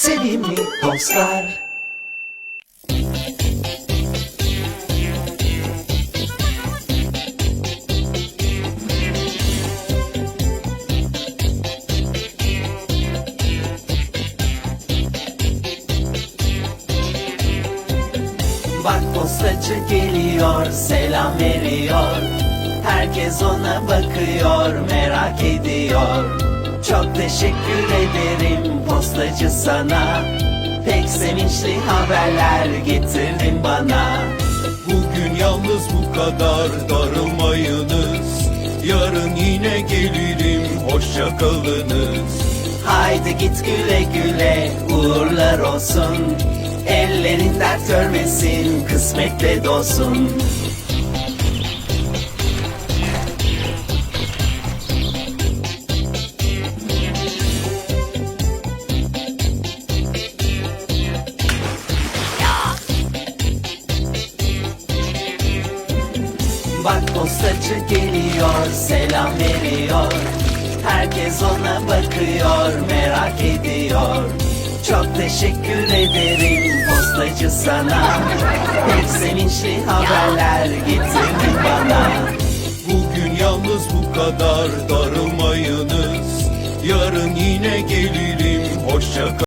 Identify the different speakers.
Speaker 1: Sevimli dostlar. Bak postacı geliyor selam veriyor. Herkes ona bakıyor merak ediyor Çok teşekkür ederim postacı sana. Pek sevinçli haberler getirdin bana.
Speaker 2: Bugün yalnız bu kadar darılmayınız. Yarın yine gelirim hoşça kalınız.
Speaker 1: Haydi git güle güle uğurlar olsun. Ellerin dert görmesin kısmetle dolsun postacı geliyor selam veriyor. Herkes ona bakıyor merak ediyor. Çok teşekkür ederim postacı sana. Pek sevinçli haberler getirdin bana.
Speaker 2: Bugün yalnız bu kadar darılmayınız. Yarın yine gelirim. Hoşça